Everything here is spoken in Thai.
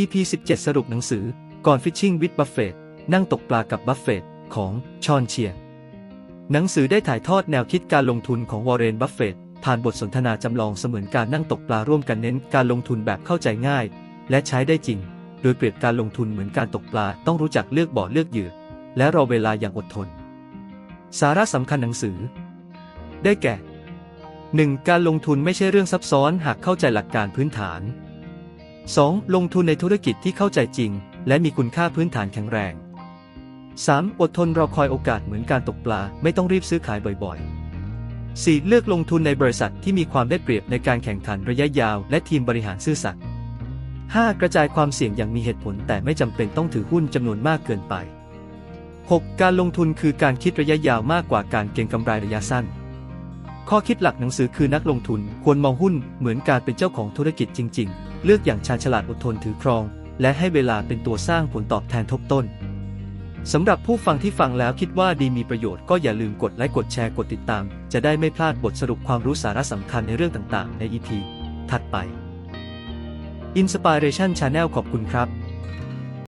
EP 17 สรุปหนังสือ ก่อน Fishing with Buffett นั่งตกปลากับบัฟเฟตของชอนเชียร์หนังสือได้ถ่ายทอดแนวคิดการลงทุนของวอร์เรนบัฟเฟตผ่านบทสนทนาจำลองเสมือนการนั่งตกปลาร่วมกันเน้นการลงทุนแบบเข้าใจง่าย และใช้ได้จริง โดยเปรียบการลงทุนเหมือนการตกปลาต้องรู้จักเลือกบ่อเลือกเหยื่อ และรอเวลาอย่างอดทน สาระสำคัญหนังสือ ได้แก่ 1. การลงทุนไม่ใช่เรื่องซับซ้อนหากเข้าใจหลักการพื้นฐาน 2. ลงทุนในธุรกิจที่เข้าใจจริง และมีคุณค่าพื้นฐานแข็งแรง 3. อดทนรอคอยโอกาสเหมือนการตกปลา ไม่ต้องรีบซื้อขายบ่อยๆ 4. เลือกลงทุนในบริษัทที่มีความได้เปรียบในการแข่งขันระยะยาว และทีมบริหารซื่อสัตย์ 5. กระจายความเสี่ยงอย่างมีเหตุผล แต่ไม่จำเป็นต้องถือหุ้นจำนวนมากเกินไป 6. การลงทุนคือการคิดระยะยาวมากกว่าการเก็งกำไรระยะสั้น ข้อคิดหลักหนังสือคือนักลงทุนควรมองหุ้นเหมือนการเป็นเจ้าของธุรกิจจริง ๆ เลือกอย่างชาญฉลาดอดทนถือครอง และให้เวลาเป็นตัวสร้างผลตอบแทนทบต้นสำหรับผู้ฟังที่ฟังแล้วคิดว่าดีมีประโยชน์ก็อย่าลืมกดไลค์กดแชร์กดติดตาม จะได้ไม่พลาดบทสรุปความรู้สาระสำคัญในเรื่องต่างๆ ใน EP ถัดไป Inspiration Channel ขอบคุณครับ